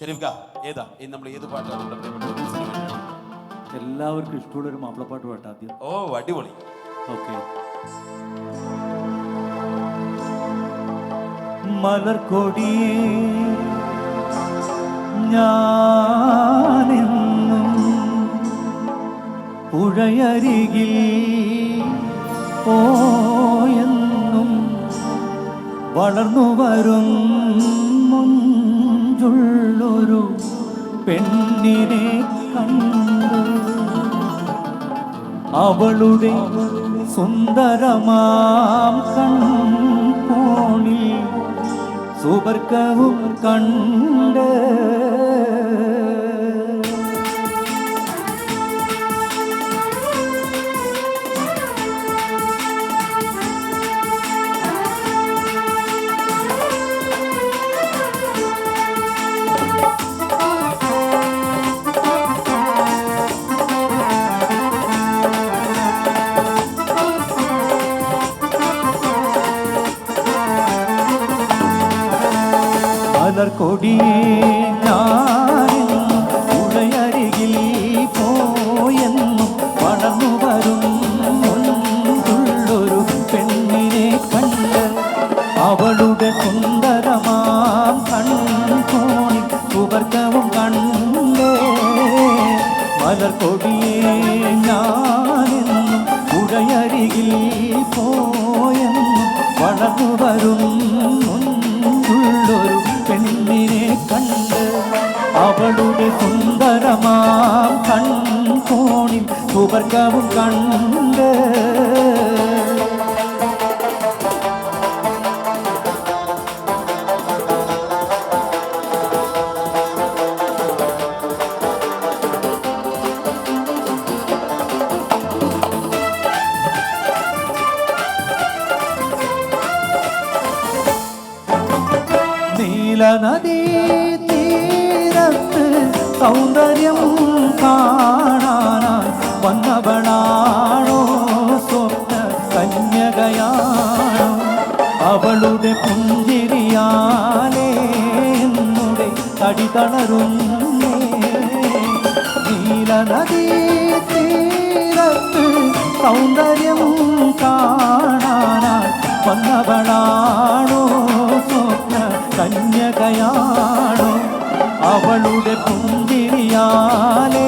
ഷെരീഫ് ഏതാ? നമ്മൾ ഏത് പാട്ടാണ്? എല്ലാവർക്കും ഇഷ്ടമുള്ള ഒരു മാപ്പിളപ്പാട്ട് പാട്ട് ആദ്യം. ഓ അടിപൊളി. ഓക്കെ. മലർക്കൊടി ഞാനെന്നും പുഴയരികിൽ എന്നും വളർന്നു വരും മുഞ്ചുള്ളൊരു പെണ്ണിനെ കണ്ടു അവളുടെ സുന്ദരമാം കൺകോണിൽ സുബർക്കവും കണ്ട് മലർക്കൊടിയേ ഞാനെന്നും പുഴയരികിൽ പോയെന്നും വളർന്നു വരും മുൻപുള്ളൊരു പെണ്ണിനെ കണ്ട് അവളുടെ സുന്ദരമാം കൺകോണി കുവർക്കവും കണ്ടേ. മലർക്കൊടിയേ ഞാനെന്നും പുഴയരികിൽ പോയെന്നും വളർന്നു വരും സുവർഗവും കണ്ട് നീലനദീ തീരത്ത് സൗന്ദര്യം കാണാനായി വന്നവളാണോ? സ്വപ്ന കന്യകയാണോ അവളുടെ പുഞ്ചിരിയാലേ എന്നുടെ തടി തളരുന്നേ നീലനദീ തീരത്ത് സൗന്ദര്യം കാണാനായി വന്നവളാണോ? സ്വപ്ന കന്യകയാണോ അവളുടെ പുഞ്ചിരിയാലേ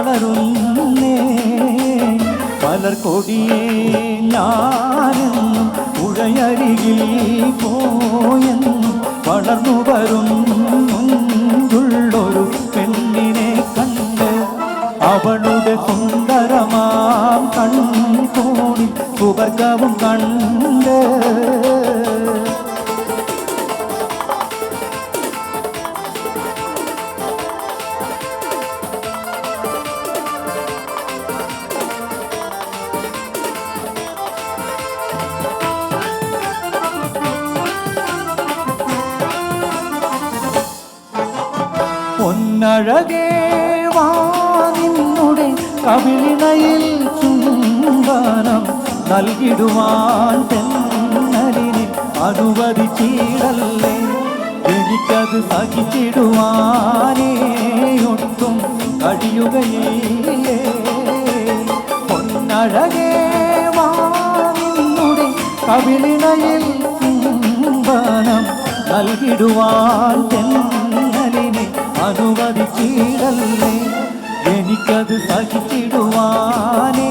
തടി തളരുന്നേ പലർക്കൊടിയേ ഞാനെന്നും പുഴയരികിൽ പോയെന്നും വളർന്നു വരും മുൻപുള്ളൊരു പെണ്ണിനെ കണ്ട് അവളുടെ സുന്ദരമാം കൺകോണി സുവർഗവും കണ്ട് പൊന്നഴകേ വാ കവിളിണയിൽ ചുംബനം നൽകിടുവാൻ തെന്നലിന് അനുവദിച്ചിടല്ലേ എനിക്കത് സഹിച്ചിടുവാനേ ഒട്ടും കഴിയുകയില്ലേ? പൊന്നഴകേ വാ കവിളിണയിൽ ചുംബനം നൽകിടുവാൻ തെന്നലിനെ അനുവദിച്ചിടല്ലേ? എനിക്കത് സഹിച്ചിടുവാനേ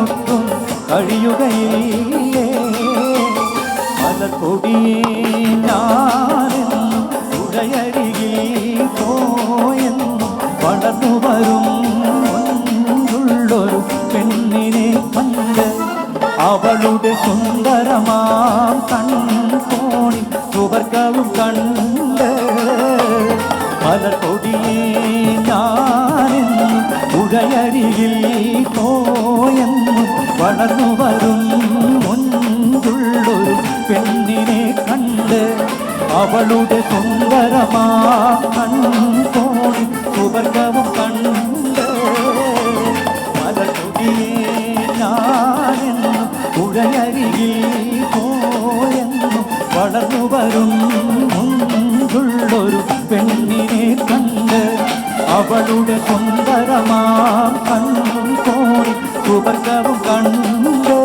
ഒട്ടും കഴിയുകയില്ലേ? മലക്കൊടിയേ ഞാനെന്നും പോയെന്നും വളർന്നു വരും ഉള്ളൊരു പെണ്ണിനെ കണ്ട് അവളുടെ സുന്ദരമാം കൺകോണി സുവർക്കവും കണ്ട് മലർക്കൊടിയേ ഞാനെന്നും ഉടയരികിൽ പോയെന്നും വളർന്നു വരും മുൻപുള്ളൊരു പെണ്ണിനെ കണ്ട് അവളുടെ സുന്ദരമാ കൺകോണി സുവർഗവും കണ്ട്. മലർക്കൊടിയേ ഞാനെന്നും ഉടയരികിൽ പോയെന്നും വളർന്നു വരും മുൻപുള്ള പെണ്ണിനെ കണ്ട് അവളുടെ സുന്ദരമാ കണ്ണും കോണി ഉപദ്രവം കണ്ട്.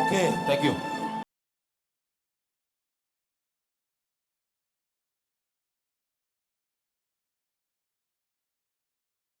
Okay thank you